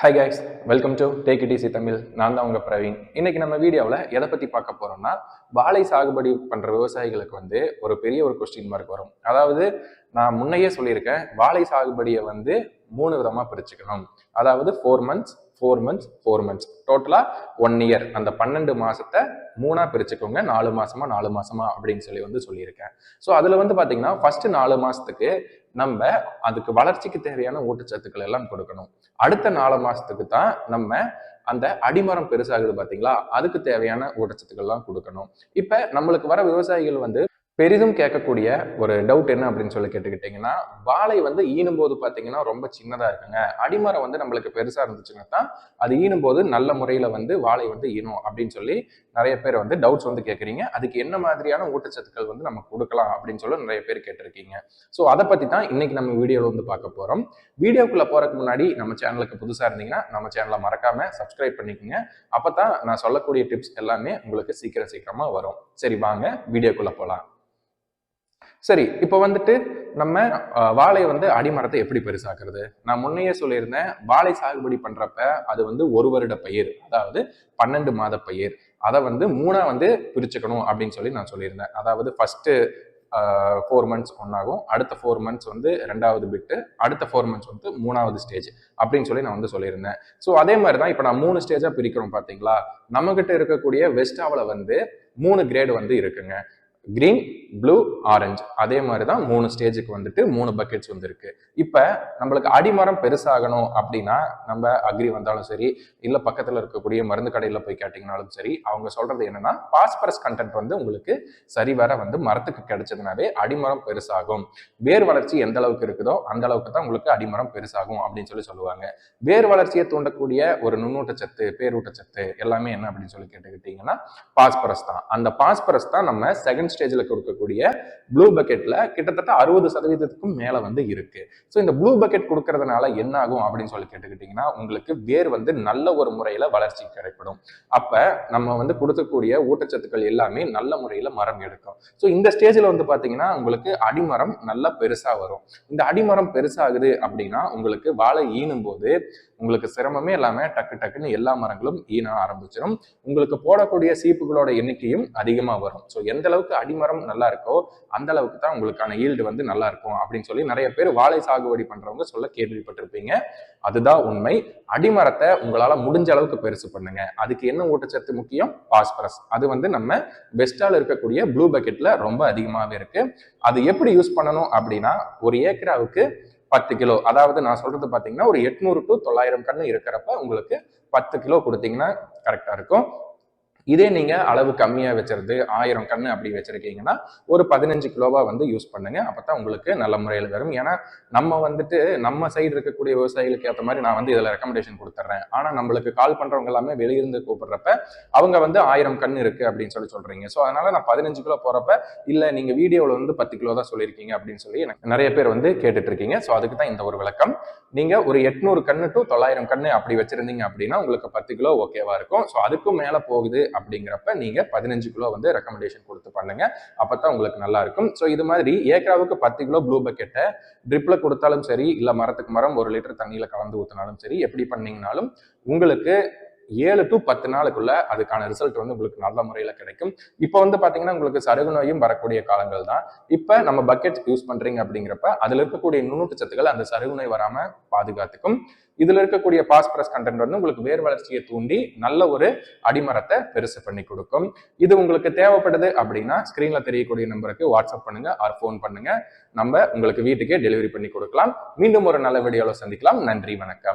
Hi guys welcome to take it easy Tamil நான் தான் உங்க பிரவீன். இன்னைக்கு நம்ம வீடியோவில் எதை பற்றி பார்க்க போகிறோம்னா வாழை சாகுபடி பண்ணுற விவசாயிகளுக்கு வந்து ஒரு பெரிய ஒரு கொஸ்டின் மார்க் வரும். அதாவது நான் முன்னையே சொல்லியிருக்கேன் வாழை சாகுபடியை வந்து மூணு விதமாக பிரிச்சுக்கணும் அதாவது four months four months four months டோட்டலாக ஒன் இயர் அந்த பன்னெண்டு மாதத்தை மூணாக பிரிச்சுக்கோங்க. நாலு மாதமா நாலு மாதமா அப்படின்னு சொல்லி வந்து சொல்லியிருக்கேன். ஸோ அதில் வந்து பார்த்தீங்கன்னா ஃபஸ்ட்டு நாலு மாதத்துக்கு நம்ம அதுக்கு வளர்ச்சிக்கு தேவையான ஊட்டச்சத்துக்கள் எல்லாம் கொடுக்கணும். அடுத்த நாலு மாசத்துக்கு தான் நம்ம அந்த அடிமரம் பெருசாகுது பாத்தீங்களா? அதுக்கு தேவையான ஊட்டச்சத்துக்கள் எல்லாம் கொடுக்கணும். இப்ப நம்மளுக்கு வர விவசாயிகள் வந்து பெரிதும் கேட்கக்கூடிய ஒரு டவுட் என்ன அப்படின்னு சொல்லி கேட்டுக்கிட்டீங்கன்னா வாழை வந்து ஈனும் போது பார்த்தீங்கன்னா ரொம்ப சின்னதாக இருக்குங்க. அடிமரம் வந்து நம்மளுக்கு பெருசாக இருந்துச்சுன்னா தான் அது ஈனும் போது நல்ல முறையில் வந்து வாழை வந்து ஈனும் அப்படின்னு சொல்லி நிறைய பேர் வந்து டவுட்ஸ் வந்து கேட்குறீங்க. அதுக்கு என்ன மாதிரியான ஊட்டச்சத்துக்கள் வந்து நம்ம கொடுக்கலாம் அப்படின்னு சொல்லி நிறைய பேர் கேட்டிருக்கீங்க. ஸோ அதை பற்றி தான் இன்னைக்கு நம்ம வீடியோவில் வந்து பார்க்க போகிறோம் வீடியோக்குள்ளே போகிறதுக்கு முன்னாடி நம்ம சேனலுக்கு புதுசாக இருந்தீங்கன்னா நம்ம சேனலை மறக்காமல் சப்ஸ்கிரைப் பண்ணிக்கோங்க. அப்போ தான் நான் சொல்லக்கூடிய டிப்ஸ் எல்லாமே உங்களுக்கு சீக்கிரம் சீக்கிரமாக வரும். சரி வாங்க வீடியோக்குள்ளே போகலாம் சரி இப்போ வந்துட்டு நம்ம வாழை வந்து அடிமரத்தை எப்படி பெருசாக்குறது? நான் முன்னையே சொல்லியிருந்தேன் வாழை சாகுபடி பண்றப்ப அது வந்து ஒரு வருட பயிர் அதாவது பன்னெண்டு மாத பயிர். அதை வந்து மூணா வந்து பிரிச்சுக்கணும் அப்படின்னு சொல்லி நான் சொல்லியிருந்தேன். அதாவது ஃபர்ஸ்ட் ஃபோர் மந்த்ஸ் ஒன்றாகும் அடுத்த ஃபோர் மந்த்ஸ் வந்து ரெண்டாவது பிட்டு அடுத்த ஃபோர் மந்த்ஸ் வந்து மூணாவது ஸ்டேஜ் அப்படின்னு சொல்லி நான் வந்து சொல்லியிருந்தேன். ஸோ அதே மாதிரி தான் இப்போ நான் மூணு ஸ்டேஜாக பிரிக்கிறோம் பார்த்தீங்களா நம்மகிட்ட இருக்கக்கூடிய வெஸ்டாவில் வந்து மூணு கிரேடு வந்து இருக்குங்க. கிரீன் ப்ளூ ஆரஞ்சு அதே மாதிரி தான் மூணு ஸ்டேஜுக்கு வந்துட்டு மூணு பக்கெட்ஸ் வந்துருக்கு. இப்போ நம்மளுக்கு அடிமரம் பெருசாகணும் அப்படின்னா நம்ம அக்ரி வந்தாலும் சரி இல்லை பக்கத்தில் இருக்கக்கூடிய மருந்து கடையில் போய் கேட்டிங்கனாலும் சரி அவங்க சொல்கிறது என்னன்னா பாஸ்பரஸ் கண்டென்ட் வந்து உங்களுக்கு சரிவர வந்து மரத்துக்கு கிடைச்சதுனாவே அடிமரம் பெருசாகும். வேர் வளர்ச்சி எந்த அளவுக்கு இருக்குதோ அந்த அளவுக்கு தான் உங்களுக்கு அடிமரம் பெருசாகும் அப்படின்னு சொல்லி சொல்லுவாங்க. வேர் வளர்ச்சியை தூண்டக்கூடிய ஒரு நுண்ணூட்டச்சத்து பேரூட்டச்சத்து எல்லாமே என்ன அப்படின்னு சொல்லி கேட்டுக்கிட்டீங்கன்னா பாஸ்பரஸ் தான். அந்த பாஸ்பரஸ் தான் நம்ம செகண்ட் ஸ்டேஜில் கொடுக்கக்கூடிய ப்ளூ பக்கெட்டில் கிட்டத்தட்ட அறுபது சதவீதத்துக்கும் மேலே வந்து இருக்கு. ஸோ இந்த ப்ளூ பக்கெட் கொடுக்கறதுனால என்ன ஆகும் அப்படின்னு சொல்லி கேட்டுக்கிட்டிங்கன்னா உங்களுக்கு வேர் வந்து நல்ல ஒரு முறையில் வளர்ச்சி கிடைப்படும் அப்போ நம்ம வந்து கொடுக்கக்கூடிய ஊட்டச்சத்துக்கள் எல்லாமே நல்ல முறையில் மரம் எடுக்கும். ஸோ இந்த ஸ்டேஜில் வந்து பார்த்தீங்கன்னா உங்களுக்கு அடிமரம் நல்லா பெருசாக வரும். இந்த அடிமரம் பெருசாகுது அப்படின்னா உங்களுக்கு வாழை ஈனும் போது உங்களுக்கு சிரமமே இல்லாமல் டக்கு டக்குன்னு எல்லா மரங்களும் ஈன ஆரம்பிச்சிடும் உங்களுக்கு போடக்கூடிய சீப்புகளோட எண்ணிக்கையும் அதிகமாக வரும். ஸோ எந்த அளவுக்கு அடிமரம் நல்லா இருக்கோ அந்த அளவுக்கு தான் உங்களுக்கான ஈல்டு வந்து நல்லா இருக்கும் அப்படின்னு சொல்லி நிறைய பேர் வாழை சாகுபடி பண்றவங்க சொல்ல கேள்விப்பட்டிருப்பீங்க. அதுதான் உண்மை. அடிமரத்தை உங்களால முடிஞ்ச அளவுக்கு பெருசு பண்ணுங்க. அதுக்கு என்ன ஊட்டச்சத்து முக்கியம்? பாஸ்பரஸ். அது வந்து நம்ம பெஸ்டால இருக்கக்கூடிய ப்ளூ பக்கெட்ல ரொம்ப அதிகமாகவே இருக்கு. அது எப்படி யூஸ் பண்ணணும் அப்படின்னா ஒரு ஏக்கராவுக்கு பத்து கிலோ அதாவது நான் சொல்றது பாத்தீங்கன்னா ஒரு எட்நூறு டு தொள்ளாயிரம் கண்ணு இருக்கிறப்ப உங்களுக்கு பத்து கிலோ கொடுத்தீங்கன்னா கரெக்டா இருக்கும். இதே நீங்க அளவு கம்மியா வச்சிருந்து ஆயிரம் கண்ணு அப்படி வச்சிருக்கீங்கன்னா ஒரு பதினஞ்சு கிலோவா வந்து யூஸ் பண்ணுங்க. அப்பதான் உங்களுக்கு நல்ல முறையில் வரும். ஏன்னா நம்ம வந்துட்டு நம்ம சைடு இருக்கக்கூடிய விவசாயிகளுக்கு ஏற்ற மாதிரி நான் வந்து இதுல ரெக்கமெண்டேஷன் கொடுத்துட்றேன் ஆனா நம்மளுக்கு கால் பண்றவங்க எல்லாமே வெளியிருந்து கூப்பிடுறப்ப அவங்க வந்து ஆயிரம் கண்ணு இருக்கு அப்படின்னு சொல்லி சொல்றீங்க. ஸோ அதனால நான் பதினஞ்சு கிலோ போறப்ப இல்ல நீங்க வீடியோவில் வந்து பத்து கிலோ தான் சொல்லியிருக்கீங்க அப்படின்னு சொல்லி எனக்கு நிறைய பேர் வந்து கேட்டுட்டு இருக்கீங்க. ஸோ அதுக்கு தான் இந்த ஒரு விளக்கம். நீங்க ஒரு எட்நூறு கண்ணு டு தொள்ளாயிரம் கண்ணு அப்படி வச்சிருந்தீங்க அப்படின்னா உங்களுக்கு பத்து கிலோ ஓகேவா இருக்கும். ஸோ அதுக்கும் மேல போகுது அப்படிங்கிறப்ப நீங்கள் பதினஞ்சு கிலோ வந்து ரெக்கமெண்டேஷன் கொடுத்து பண்ணுங்க. அப்போ தான் உங்களுக்கு நல்லா இருக்கும். ஸோ இது மாதிரி ஏக்கராவுக்கு பத்து கிலோ ப்ளூ பக்கெட்டை ட்ரிப்பில் கொடுத்தாலும் சரி இல்லை மரத்துக்கு மரம் ஒரு லிட்டர் தண்ணியில் கலந்து ஊற்றினாலும் சரி எப்படி பண்ணீங்கனாலும் உங்களுக்கு ஏழு டு பத்து நாளுக்குள்ள அதுக்கான ரிசல்ட் வந்து உங்களுக்கு நல்ல முறையில் கிடைக்கும். இப்போ வந்து பார்த்தீங்கன்னா உங்களுக்கு சருகு நோயும் வரக்கூடிய காலங்கள் தான். இப்போ நம்ம பக்கெட் யூஸ் பண்றீங்க அப்படிங்கிறப்ப அதில் இருக்கக்கூடிய நுண்ணூட்ட சத்துக்கள் அந்த சருகு நோய் வராம பாதுகாத்துக்கும். இதுல இருக்கக்கூடிய பாஸ்பரஸ் கண்டென்ட் வந்து உங்களுக்கு வேர் வளர்ச்சியை தூண்டி நல்ல ஒரு அடிமரத்தை பெருசு பண்ணி கொடுக்கும். இது உங்களுக்கு தேவைப்படுது அப்படின்னா ஸ்கிரீன்ல தெரியக்கூடிய நம்பருக்கு வாட்ஸ்அப் பண்ணுங்க ஆர் ஃபோன் பண்ணுங்க. நம்ம உங்களுக்கு வீட்டுக்கே டெலிவரி பண்ணி கொடுக்கலாம். மீண்டும் ஒரு நல்ல வீடியோவில் சந்திக்கலாம். நன்றி வணக்கம்.